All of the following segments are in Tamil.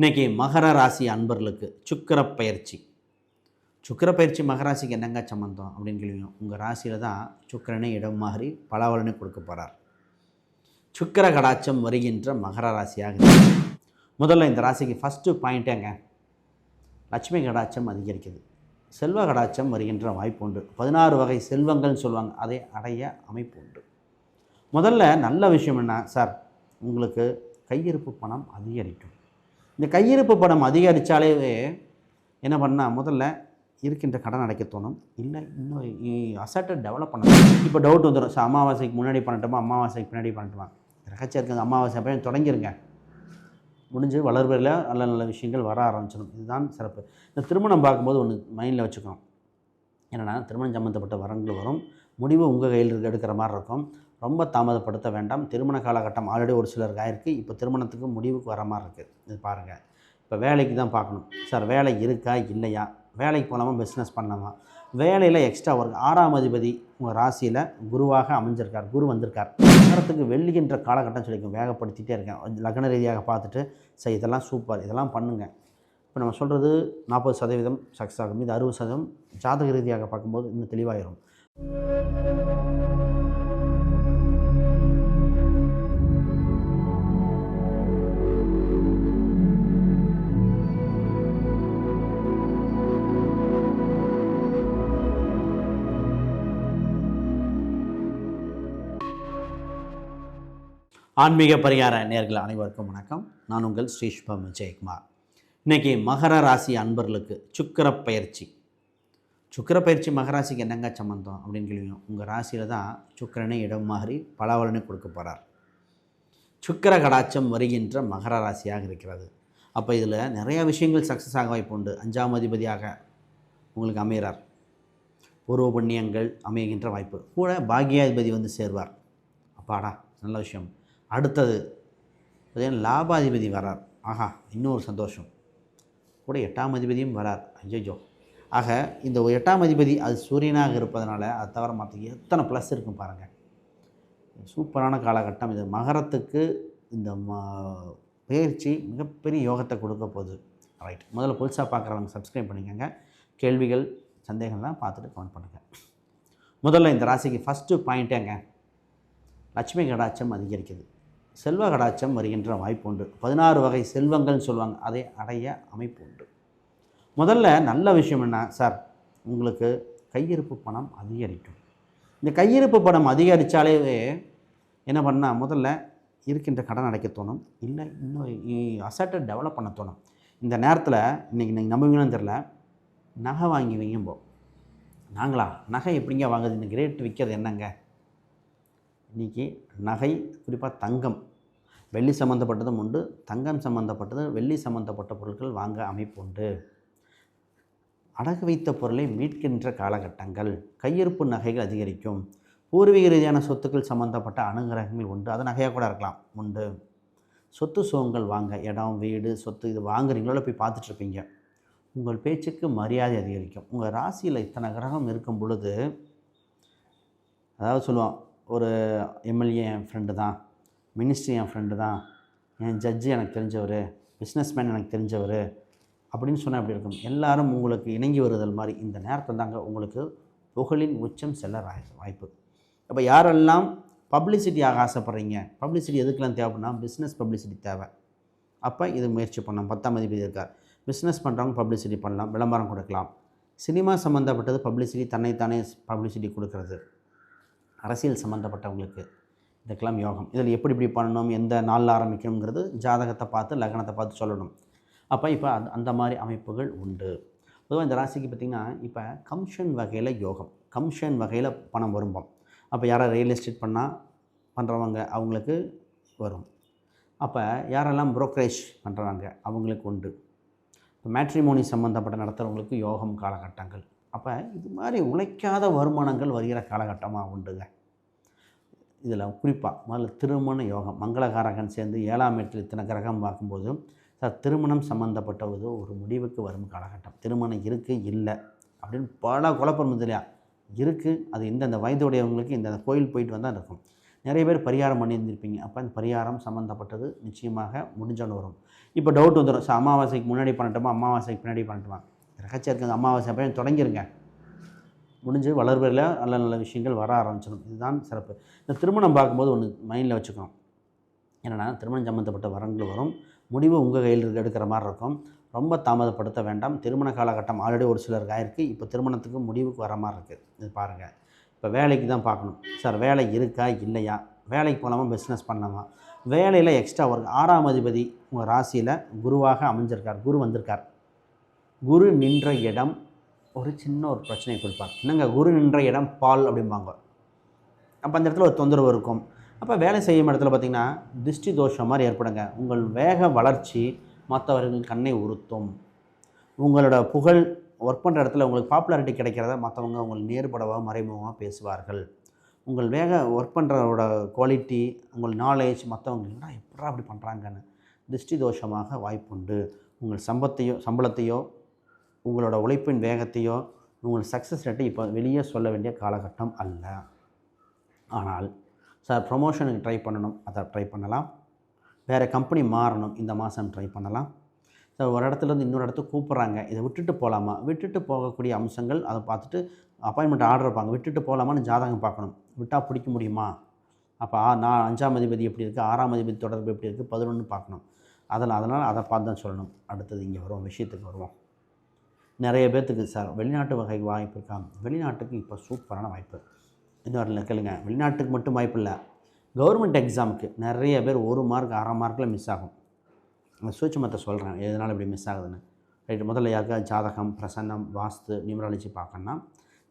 இன்றைக்கி மகர ராசி அன்பர்களுக்கு சுக்கிர பயிற்சி. சுக்கிர பயிற்சி மகராசிக்கு என்னங்க சம்மந்தம் அப்படின்னு கேள்வியும் உங்கள் ராசியில் தான் சுக்கரனை இடம் மாறி பலாவலனை கொடுக்க போகிறார் சுக்கிர கடாட்சம் வருகின்ற மகர ராசியாக முதல்ல இந்த ராசிக்கு ஃபஸ்ட்டு பாயிண்ட்டேங்க லட்சுமி கடாட்சம் அதிகரிக்குது. செல்வ கடாட்சம் வருகின்ற வாய்ப்பு உண்டு. பதினாறு வகை செல்வங்கள்னு சொல்லுவாங்க. அதை அடைய அமைப்பு உண்டு. முதல்ல நல்ல விஷயம் என்ன? சார் உங்களுக்கு கையிருப்பு பணம் அதிகரிக்கும். இந்த கையிருப்பு பணம் அதிகரித்தாலே என்ன பண்ணால் முதல்ல இருக்கின்ற கடன் அடைக்க தோணும். இல்லை இன்னும் அசட்டை டெவலப் பண்ணணும். இப்போ டவுட் வந்துடும் சார் அமாவாசைக்கு முன்னாடி பண்ணட்டுமா? அமாவாசைக்கு பின்னாடி பண்ணட்டுமா? ரகச்சியாக இருக்குது. அமாவாசை அப்போ தொடங்கிருங்க. முடிஞ்சு வளர்வதில் நல்ல நல்ல விஷயங்கள் வர ஆரம்பிச்சிடும் இதுதான் சிறப்பு. இந்த திருமணம் பார்க்கும்போது ஒன்று மைண்டில் வச்சுக்கணும். என்னென்னா திருமணம் சம்மந்தப்பட்ட வரங்கள் வரும். முடிவு உங்கள் கையில் எடுக்கிற மாதிரி இருக்கும். ரொம்ப தாமதப்படுத்த வேண்டாம். திருமண காலகட்டம் ஆல்ரெடி ஒரு சிலருக்கு ஆயிருக்கு. இப்போ திருமணத்துக்கு முடிவுக்கு வர மாதிரி இருக்குது இது பாருங்கள் இப்போ வேலைக்கு தான் பார்க்கணும். சார் வேலை இருக்கா? இல்லையா? வேலைக்கு போகலாமா பிஸ்னஸ் பண்ணலாமா வேலையில் எக்ஸ்ட்ரா ஒர்க் ஆறாம் அதிபதி உங்கள் ராசியில் குருவாக அமைஞ்சிருக்கார். குரு வந்திருக்கார். நேரத்துக்கு வெள்ளிக்கின்ற காலகட்டம் சொல்லிக்கும் வேகப்படுத்திட்டே இருக்கேன். லக்ன ரீதியாக பார்த்துட்டு சரி இதெல்லாம் சூப்பர் இதெல்லாம் பண்ணுங்கள் இப்போ நம்ம சொல்கிறது நாற்பது சதவீதம் சக்ஸஸ் ஆகும். இது அறுபது சதவீதம் ஜாதக ரீதியாக பார்க்கும்போது இன்னும் தெளிவாயிரும். ஆன்மீக பரிகார நேர்கள் அனைவருக்கும் வணக்கம். நான் உங்கள் ஸ்ரீஷ்பம் விஜயகுமார். இன்னைக்கு மகர ராசி அன்பர்களுக்கு சுக்கிர பயிற்சி. சுக்கிர பயிற்சி மகராசிக்கு என்னங்க சம்மந்தம் அப்படின்னு கேள்வியும் உங்கள் ராசியில் தான் சுக்கிரனை இடம் மாறி பலாவலனை கொடுக்க போகிறார் சுக்கிர கடாச்சம் வருகின்ற மகர ராசியாக இருக்கிறது. அப்போ இதில் நிறைய விஷயங்கள் சக்ஸஸ் ஆக வாய்ப்பு உண்டு. அஞ்சாம் அதிபதியாக உங்களுக்கு அமைகிறார் பூர்வ புண்ணியங்கள் அமைகின்ற வாய்ப்பு. கூட பாக்கியாதிபதி வந்து சேர்வார். அப்பாடா நல்ல விஷயம். அடுத்தது பார்த்தீங்கன்னா லாபாதிபதி வரார். ஆஹா இன்னொரு சந்தோஷம். கூட எட்டாம் அதிபதியும் வரார். ஐயோ ஆக இந்த ஒரு எட்டாம் அதிபதி அது சூரியனாக இருப்பதனால அது தவிர மற்ற எத்தனை ப்ளஸ் இருக்கும் பாருங்கள் சூப்பரான காலகட்டம் இது. மகரத்துக்கு இந்த ம பயிற்சி மிகப்பெரிய யோகத்தை கொடுக்க போகுது. ரைட் முதல்ல புதுசாக பார்க்குறவங்க சப்ஸ்கிரைப் பண்ணிக்கோங்க. கேள்விகள் சந்தேகம்லாம் பார்த்துட்டு கமெண்ட் பண்ணுங்கள் முதல்ல இந்த ராசிக்கு ஃபஸ்ட்டு பாயிண்ட்டேங்க லட்சுமி கடாட்சம் அதிகரிக்குது. செல்வ கடாச்சம் வருகின்ற வாய்ப்பு உண்டு பதினாறு வகை செல்வங்கள்னு சொல்லுவாங்க. அதை அடைய அமைப்பு உண்டு முதல்ல நல்ல விஷயம் என்ன? சார் உங்களுக்கு கையிருப்பு பணம் அதிகரிக்கும். இந்த கையிருப்பு பணம் அதிகரித்தாலே என்ன பண்ணால் முதல்ல இருக்கின்ற கடன் அடைக்க தோணும். இல்லை இன்னும் அசட்டை டெவலப் பண்ண தோணும். இந்த நேரத்தில் இன்றைக்கி நீங்கள் நம்புவீங்கன்னு தெரில நகை வாங்கி வைங்கும்போ நாங்களா? நகை எப்படிங்க வாங்குது இன்றைக்கி ரேட் விற்கிறது என்னங்க? இன்றைக்கி நகை குறிப்பாக தங்கம் வெள்ளி சம்மந்தப்பட்டதும் உண்டு. தங்கம் சம்மந்தப்பட்டது வெள்ளி சம்மந்தப்பட்ட பொருட்கள் வாங்க அமைப்பு உண்டு. அடகு வைத்த பொருளை மீட்கின்ற காலகட்டங்கள் கையிருப்பு நகைகள் அதிகரிக்கும். பூர்வீக ரீதியான சொத்துக்கள் சம்மந்தப்பட்ட அனுகிரகங்கள் உண்டு. அது நகையாக கூட இருக்கலாம் உண்டு. சொத்து சுகங்கள் வாங்க இடம் வீடு சொத்து இது வாங்குறீங்களோ போய் பார்த்துட்ருப்பீங்க உங்கள் பேச்சுக்கு மரியாதை அதிகரிக்கும். உங்கள் ராசியில் இத்தனை கிரகம் இருக்கும் பொழுது அதாவது சொல்லுவான் ஒரு எம்எல்ஏ என் ஃப்ரெண்டு தான். மினிஸ்ட்ரி என் ஃப்ரெண்டு தான். என் ஜட்ஜு எனக்கு தெரிஞ்சவர். பிஸ்னஸ்மேன் எனக்கு தெரிஞ்சவர். அப்படின்னு சொன்னால் எப்படி இருக்கும்? எல்லாரும் உங்களுக்கு இணங்கி வருதல் மாதிரி இந்த நேரத்தில் தாங்க உங்களுக்கு புகழின் உச்சம் செல்ல வாய்ப்பு. அப்போ யாரெல்லாம் பப்ளிசிட்டியாக ஆசைப்பட்றீங்க? பப்ளிசிட்டி எதுக்கெல்லாம் தேவைன்னா பிஸ்னஸ் பப்ளிசிட்டி தேவை. அப்போ இது முயற்சி பண்ணலாம். பத்தாம் அதிபதி இருக்கார். பிஸ்னஸ் பண்ணுறவங்க பப்ளிசிட்டி பண்ணலாம். விளம்பரம் கொடுக்கலாம். சினிமா சம்மந்தப்பட்டது பப்ளிசிட்டி தன்னைத்தானே பப்ளிசிட்டி கொடுக்கறது. அரசியல் சம்மந்தப்பட்டவங்களுக்கு இதுக்கெல்லாம் யோகம். இதில் எப்படி இப்படி பண்ணணும் எந்த நாளில் ஆரம்பிக்கணுங்கிறது ஜாதகத்தை பார்த்து லக்னத்தை பார்த்து சொல்லணும். அப்போ இப்போ அந்த அந்த மாதிரி அமைப்புகள் உண்டு. பொதுவாக இந்த ராசிக்கு பார்த்திங்கன்னா இப்போ கம்ஷன் வகையில் யோகம். கம்ஷன் வகையில் பணம் வரும்போம். அப்போ யாராவது ரியல் எஸ்டேட் பண்ணால் பண்ணுறவங்க அவங்களுக்கு வரும். அப்போ யாரெல்லாம் புரோக்கரேஜ் பண்ணுறாங்க அவங்களுக்கு உண்டு. இப்போ மேட்ரிமோனி சம்மந்தப்பட்ட நடத்துகிறவங்களுக்கு யோகம் காலகட்டங்கள். அப்போ இது மாதிரி உழைக்காத வருமானங்கள் வருகிற காலகட்டமாக உண்டுங்க. இதில் குறிப்பாக முதல்ல திருமண யோகம். மங்களகாரகன் சேர்ந்து ஏழாம் எட்டில் இத்தனை கிரகம் பார்க்கும்போது சார் திருமணம் சம்மந்தப்பட்ட ஒரு முடிவுக்கு வரும் காலகட்டம். திருமணம் இருக்குது இல்லை. அப்படின்னு பல குழப்பம் இல்லையா? இருக்குது அது இந்தந்த வயதுடையவங்களுக்கு இந்த கோயில் போயிட்டு வந்தால் இருக்கும். நிறைய பேர் பரிகாரம் பண்ணியிருந்திருப்பீங்க. அப்போ அந்த பரிகாரம் சம்மந்தப்பட்டது நிச்சயமாக முடிஞ்சோன்னு வரும். இப்போ டவுட் வந்துடும் சார் அமாவாசைக்கு முன்னாடி பண்ணட்டுமா? அமாவாசைக்கு பின்னாடி பண்ணட்டுமா? ரகச்சியம் இருக்குங்க அமாவாசை அப்போ தொடங்கிருங்க. முடிஞ்சு வளர்பில் நல்ல நல்ல விஷயங்கள் வர ஆரம்பிச்சிடும். இதுதான் சிறப்பு. இந்த திருமணம் பார்க்கும்போது ஒன்று மைண்டில் வச்சுக்கணும். என்னென்னா திருமணம் சம்மந்தப்பட்ட வரங்கள் வரும். முடிவு உங்கள் கையில் இருக்க எடுக்கிற மாதிரி இருக்கும். ரொம்ப தாமதப்படுத்த வேண்டாம். திருமண காலகட்டம் ஆல்ரெடி ஒரு சிலருக்கு ஆயிருக்கு. இப்போ திருமணத்துக்கு முடிவுக்கு வர மாதிரி இருக்குது இது பாருங்கள் இப்போ வேலைக்கு தான் பார்க்கணும். சார் வேலை இருக்கா இல்லையா? வேலைக்கு போகலாமா பிஸ்னஸ் பண்ணலாமா? வேலையில் எக்ஸ்ட்ரா ஒர்க் ஆறாம் அதிபதி உங்கள் ராசியில் குருவாக அமைஞ்சிருக்கார். குரு வந்திருக்கார். குரு நின்ற இடம் ஒரு சின்ன ஒரு பிரச்சனையை கொடுப்பார் என்னங்க? குரு நின்ற இடம் பால் அப்படிம்பாங்க. அப்போ அந்த இடத்துல ஒரு தொந்தரவு இருக்கும். அப்போ வேலை செய்யும் இடத்துல பார்த்திங்கன்னா திருஷ்டி தோஷம் மாதிரி ஏற்படுங்க. உங்கள் வேக வளர்ச்சி மற்றவர்கள் கண்ணை உறுத்தும். உங்களோட புகழ் ஒர்க் பண்ணுற இடத்துல உங்களுக்கு பாப்புலாரிட்டி கிடைக்கிறத மற்றவங்க உங்கள் நேர்படவாக மறைமுகமாக பேசுவார்கள். உங்கள் வேக ஒர்க் பண்ணுறதோட குவாலிட்டி உங்கள் நாலேஜ் மற்றவங்க என்ன எப்படா அப்படி பண்ணுறாங்கன்னு திருஷ்டி தோஷமாக வாய்ப்புண்டு. உங்கள் சம்பத்தையோ சம்பளத்தையோ உங்களோட உழைப்பின் வேகத்தையோ உங்கள் சக்ஸஸ் ரேட்டை இப்போ வெளியே சொல்ல வேண்டிய காலகட்டம் அல்ல. ஆனால் சார் ப்ரொமோஷனுக்கு ட்ரை பண்ணணும் அதை ட்ரை பண்ணலாம். வேறு கம்பெனி மாறணும் இந்த மாதம் ட்ரை பண்ணலாம். சார் ஒரு இடத்துலேருந்து இன்னொரு இடத்துக்கு கூப்பிட்றாங்க இதை விட்டுட்டு போகலாமா விட்டுட்டு போகக்கூடிய அம்சங்கள் அதை பார்த்துட்டு அப்பாயின்மெண்ட் ஆர்டர் இருப்பாங்க விட்டுட்டு போகலாமான்னு ஜாதகம் பார்க்கணும். விட்டால் பிடிக்க முடியுமா? அப்போ நான் அஞ்சாம் அதிபதி எப்படி இருக்குது ஆறாம் அதிபதி தொடர்பு எப்படி இருக்குது பதினொன்று பார்க்கணும். அதில் அதனால் அதை பார்த்து தான் சொல்லணும். அடுத்தது இங்கே வருவோம் விஷயத்துக்கு வருவோம். நிறைய பேர்த்துக்கு சார் வெளிநாட்டு வகை வாய்ப்பு இருக்கா? வெளிநாட்டுக்கு இப்போ சூப்பரான வாய்ப்பு. இன்னொரு கேளுங்க. வெளிநாட்டுக்கு மட்டும் வாய்ப்பு இல்லை. கவர்மெண்ட் எக்ஸாமுக்கு நிறைய பேர் ஒரு மார்க் அரை மார்க்கில் மிஸ் ஆகும். அந்த சூட்சமத்தை சொல்கிறேன் எதனால் இப்படி மிஸ் ஆகுதுன்னு? ரைட் முதல்ல யாருக்கா ஜாதகம் பிரசன்னம் வாஸ்து நியூமராலஜி பார்க்கணுன்னா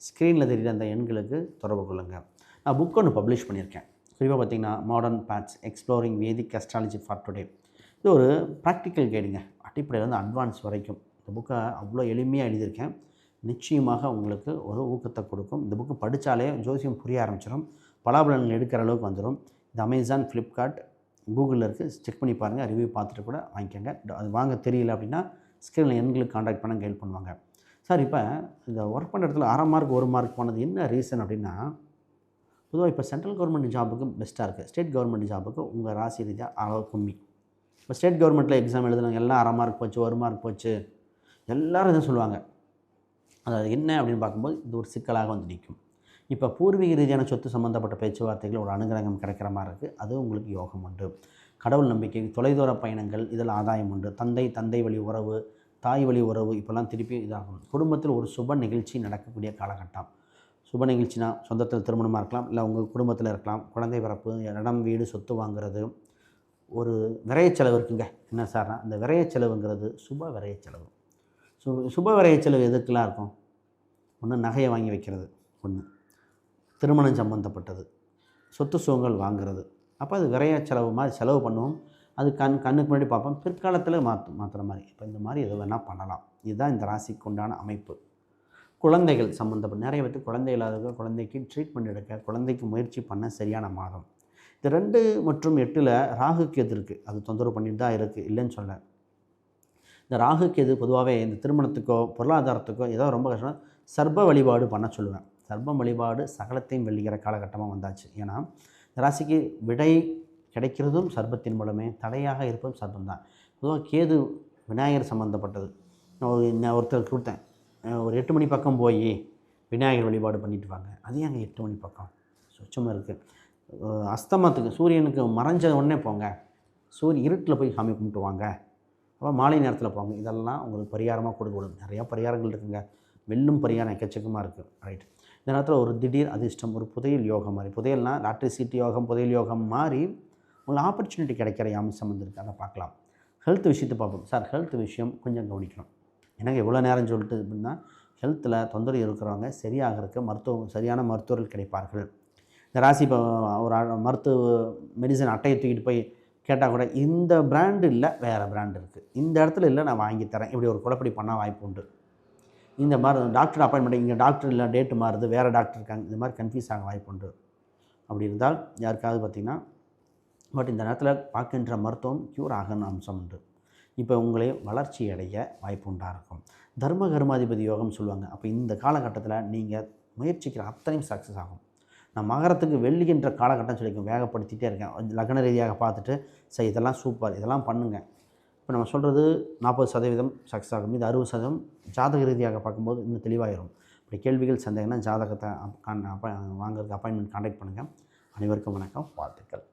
ஸ்க்ரீனில் தெரியுற அந்த எண்களுக்கு தொடர்பு கொள்ளுங்கள் நான் புக் ஒன்று பப்ளிஷ் பண்ணியிருக்கேன். குறிப்பாக பார்த்தீங்கன்னா modern path exploring Vedic astrology for today இது ஒரு ப்ராக்டிக்கல் கைடுங்க அடிப்படையிலேருந்து அட்வான்ஸ் வரைக்கும். இந்த புக்கை அவ்வளோ எளிமையாக எழுதியிருக்கேன். நிச்சயமாக உங்களுக்கு ஒரு ஊக்கத்தை கொடுக்கும். இந்த புக்கு படித்தாலே ஜோசியம் புரிய ஆரம்பிச்சிடும் பலாபலன்கள் எடுக்கிற அளவுக்கு வந்துடும் இது அமேசான் ஃப்ளிப்கார்ட் கூகுளில் இருக்குது செக் பண்ணி பாருங்கள் ரிவ்யூ பார்த்துட்டு கூட வாங்கிக்கோங்க. அது வாங்க தெரியல அப்படின்னா ஸ்கிரீனில் எங்களுக்கு காண்டாக்ட் பண்ண கைட் பண்ணுவாங்க. சார் இப்போ இந்த ஒர்க் பண்ணுற இடத்துல அரை மார்க் ஒரு மார்க் போனது என்ன ரீசன் அப்படின்னா பொதுவாக இப்போ சென்ட்ரல் கவர்மெண்ட் ஜாபுக்கு பெஸ்ட்டாக இருக்குது ஸ்டேட் கவர்மெண்ட் ஜாபுக்கு உங்கள் ராசி ரீதியாக அளவு கம்மி. இப்போ ஸ்டேட் கவர்மெண்ட்டில் எக்ஸாம் எழுதுனாங்க எல்லாம் அரை மார்க் போச்சு ஒரு மார்க் போச்சு. எல்லோரும் இதை சொல்லுவாங்க. அதாவது என்ன அப்படின்னு பார்க்கும்போது இது ஒரு சிக்கலாக வந்து நிற்கும். இப்போ பூர்வீக ரீதியான சொத்து சம்மந்தப்பட்ட பேச்சுவார்த்தைகள் ஒரு அனுகிரகம் கிடைக்கிற மாதிரி இருக்குது அது உங்களுக்கு யோகம் உண்டு. கடவுள் நம்பிக்கை தொலைதூர பயணங்கள் இதில் ஆதாயம் உண்டு. தந்தை தந்தை வழி உறவு தாய் வழி உறவு இப்போல்லாம் திருப்பி இதாகும். குடும்பத்தில் ஒரு சுப நிகழ்ச்சி நடக்கக்கூடிய காலகட்டம். சுப நிகழ்ச்சினா சொந்தத்தில் திருமணமாக இருக்கலாம் இல்லை உங்கள் குடும்பத்தில் இருக்கலாம். குழந்தை பிறப்பு இடம் வீடு சொத்து வாங்குறது. ஒரு விரைய செலவு இருக்குங்க. என்ன சார்னா இந்த விரைய செலவுங்கிறது சுப விரைய செலவு. சு சுப விரைய செலவு எதுக்கெல்லாம் இருக்கும்? ஒன்று நகையை வாங்கி வைக்கிறது ஒன்று திருமணம் சம்மந்தப்பட்டது சொத்து சுகங்கள் வாங்குறது. அப்போ அது விரைய செலவு மாதிரி செலவு பண்ணுவோம். அது கண் கண்ணுக்கு முன்னாடி பார்ப்போம். பிற்காலத்தில் மாற்று மாற்றுற மாதிரி. இப்போ இந்த மாதிரி எது வேணால் பண்ணலாம். இதுதான் இந்த ராசிக்கு உண்டான அமைப்பு. குழந்தைகள் சம்மந்தப்பட்ட நிறைய பேருக்கு குழந்தை இல்லாதவங்க குழந்தைக்கு ட்ரீட்மெண்ட் எடுக்க குழந்தைக்கு முயற்சி பண்ண சரியான மாதம். இது ரெண்டு மற்றும் எட்டில் ராகு கேது இருக்குது அது தொந்தரவு பண்ணிட்டு தான் இருக்குது இல்லைன்னு சொல்ல இந்த ராகு கேது பொதுவாகவே இந்த திருமணத்துக்கோ பொருளாதாரத்துக்கோ ஏதோ ரொம்ப கஷ்டம். சர்ப வழிபாடு பண்ண சொல்லுவேன். சர்பம் வழிபாடு சகலத்தையும் வெள்ளிக்கிற காலகட்டமாக வந்தாச்சு. ஏன்னா இந்த ராசிக்கு விடை கிடைக்கிறதும் சர்பத்தின் மூலமே தடையாக இருப்பதும் சர்பம் தான் பொதுவாக கேது விநாயகர் சம்மந்தப்பட்டது நான் ஒரு நான் ஒருத்தர் கொடுத்தேன். ஒரு எட்டு மணி பக்கம் போய் விநாயகர் வழிபாடு பண்ணிட்டு வாங்க. அது ஏங்க எட்டு மணி பக்கம்? சுச்சமாக இருக்குது அஸ்தமத்துக்கு சூரியனுக்கு மறைஞ்ச உடனே போங்க. சூரிய இருட்டில் போய் சாமி கும்பிட்டு வாங்க. அப்போ மாலை நேரத்தில் போங்க. இதெல்லாம் உங்களுக்கு பரிகாரமாக கொடுக்கணும் நிறையா பரிகாரங்கள் இருக்குங்க. வெல்லும் பரிகாரம் எக்கச்சக்கமாக இருக்குது ரைட் இந்த நேரத்தில் ஒரு திடீர் அதிர்ஷ்டம் ஒரு புதையல் யோகம் மாதிரி. புதையல்னால் லாட்ரி சீட்டு யோகம் புதையல் யோகம் மாதிரி உங்களுக்கு ஆப்பர்ச்சுனிட்டி கிடைக்கிற அம்சம் வந்துருக்கு அதை பார்க்கலாம். ஹெல்த் விஷயத்தை பார்ப்போம். சார் ஹெல்த் விஷயம் கொஞ்சம் கவனிக்கணும். எனக்கு எவ்வளோ நேரம் சொல்லிட்டு அப்படின்னா ஹெல்த்தில் தொந்தரவு இருக்கிறவங்க சரியாகிறதுக்கு மருத்துவம் சரியான மருத்துவர்கள் கிடைப்பார்கள். இந்த ராசி இப்போ ஒரு மருத்துவ மெடிசன் அட்டையை தூக்கிட்டு போய் கேட்டால் கூட இந்த பிராண்டு இல்லை வேறு பிராண்டு இருக்குது இந்த இடத்துல இல்லை நான் வாங்கி தரேன். இப்படி ஒரு குழப்படி பண்ணால் வாய்ப்பு உண்டு. இந்த மாதிரி டாக்டர் அப்பாயின்மெண்ட் இங்கே டாக்டர் இல்லை டேட்டு மாறுது வேறு டாக்டர் இருக்காங்க இந்த மாதிரி கன்ஃபியூஸ் ஆக வாய்ப்பு உண்டு. அப்படி இருந்தால் யாருக்காவது பார்த்திங்கன்னா பட் இந்த நேரத்தில் பார்க்கின்ற மருத்துவம் க்யூர் ஆகணும் அம்சம் உண்டு. இப்போ உங்களே வளர்ச்சி அடைய வாய்ப்பு உண்டாக இருக்கும். தர்ம கர்மாதிபதி யோகம் சொல்லுவாங்க. அப்போ இந்த காலகட்டத்தில் நீங்கள் முயற்சிக்கிற அத்தனையும் சக்ஸஸ் ஆகும். நான் மகரத்துக்கு வெள்ளிகின்ற காலகட்டம் சொல்லியிருக்கேன் வேகப்படுத்திகிட்டே இருக்கேன். லக்ன ரீதியாக பார்த்துட்டு சரி இதெல்லாம் சூப்பர் இதெல்லாம் பண்ணுங்கள் இப்போ நம்ம சொல்கிறது நாற்பது சதவீதம் சக்ஸஸ் ஆகும். இது அறுபது சதவீதம் ஜாதக ரீதியாக பார்க்கும்போது இன்னும் தெளிவாயிரும். இப்படி கேள்விகள் சந்தேகம்னா ஜாதகத்தை அப் கான் அப்ப வாங்குறதுக்கு அப்பாயின்மெண்ட் கான்டாக்ட் பண்ணுங்கள் அனைவருக்கும் வணக்கம். வாழ்த்துக்கள்.